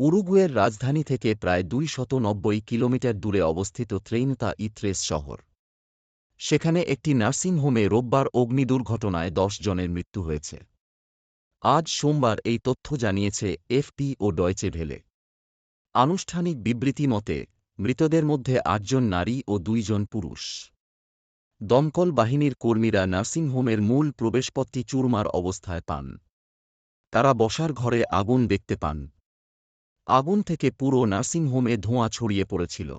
উরুগুয়ের রাজধানী থেকে প্রায় দুই শত নব্বই কিলোমিটার দূরে অবস্থিত ত্রেইনতা ইত্রেস শহর। সেখানে একটি নার্সিংহোমে রোববার অগ্নিদুর্ঘটনায় দশ জনের মৃত্যু হয়েছে। আজ সোমবার এই তথ্য জানিয়েছে এফপি ও ডয়চে ভেলে। আনুষ্ঠানিক বিবৃতি মতে, মৃতদের মধ্যে আটজন নারী ও দুইজন পুরুষ। দমকল বাহিনীর কর্মীরা নার্সিংহোমের মূল প্রবেশপথটি চুরমার অবস্থায় পান। তারা বসার ঘরে আগুন দেখতে পান। আগুন থেকে পুরো নার্সিংহোমে ধোঁয়া ছড়িয়ে পড়েছিল।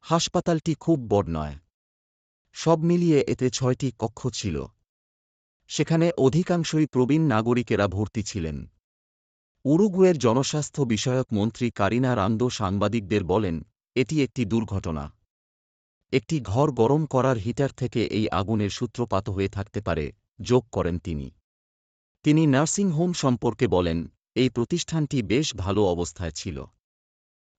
হাসপাতালটি খুব বড় নয় সব মিলিয়ে এতে ছয়টি কক্ষ ছিল। সেখানে অধিকাংশই প্রবীণ নাগরিকেরা ভর্তি ছিলেন। উরুগুয়ের জনস্বাস্থ্য বিষয়ক মন্ত্রী কারিনা রান্দো সাংবাদিকদের বলেন, এটি একটি দুর্ঘটনা। একটি ঘর গরম করার হিটার থেকে এই আগুনের সূত্রপাত হয়ে থাকতে পারে, যোগ করেন তিনি। তিনি নার্সিং হোম সম্পর্কে বলেন এই প্রতিষ্ঠানটি বেশ ভালো অবস্থায় ছিল।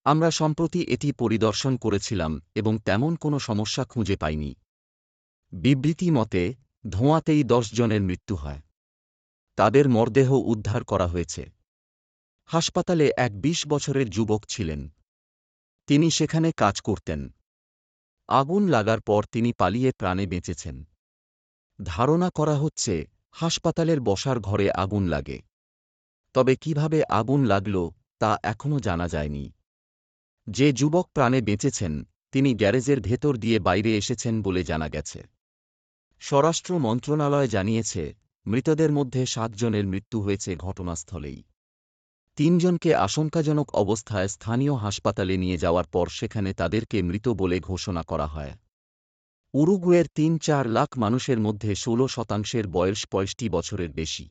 আমরা সম্প্রতি এটি পরিদর্শন করেছিলাম এবং তেমন কোনো সমস্যা খুঁজে পাইনি। বিবৃতি মতে, ধোঁয়াতেই জনের মৃত্যু হয়। তাদের মরদেহ উদ্ধার করা হয়েছে। হাসপাতালে এক বিশ বছরের যুবক ছিলেন। তিনি সেখানে কাজ করতেন। আগুন লাগার পর তিনি পালিয়ে প্রাণে বেঁচেছেন। ধারণা করা হচ্ছে, হাসপাতালের বসার ঘরে আগুন লাগে। তবে কীভাবে আগুন লাগল, তা এখনও জানা যায়নি। যে যুবক প্রাণে বেঁচেছেন, তিনি গ্যারেজের ভেতর দিয়ে বাইরে এসেছেন বলে জানা গেছে। স্বরাষ্ট্র মন্ত্রণালয় জানিয়েছে, মৃতদের মধ্যে সাতজনের মৃত্যু হয়েছে ঘটনাস্থলেই। তিনজনকে আশঙ্কাজনক অবস্থায় স্থানীয় হাসপাতালে নিয়ে যাওয়ার পর সেখানে তাদেরকে মৃত বলে ঘোষণা করা হয়। উরুগুয়ের তিন চার লাখ মানুষের মধ্যে ষোলো শতাংশের বয়স পঁয়ষট্টি বছরের বেশি।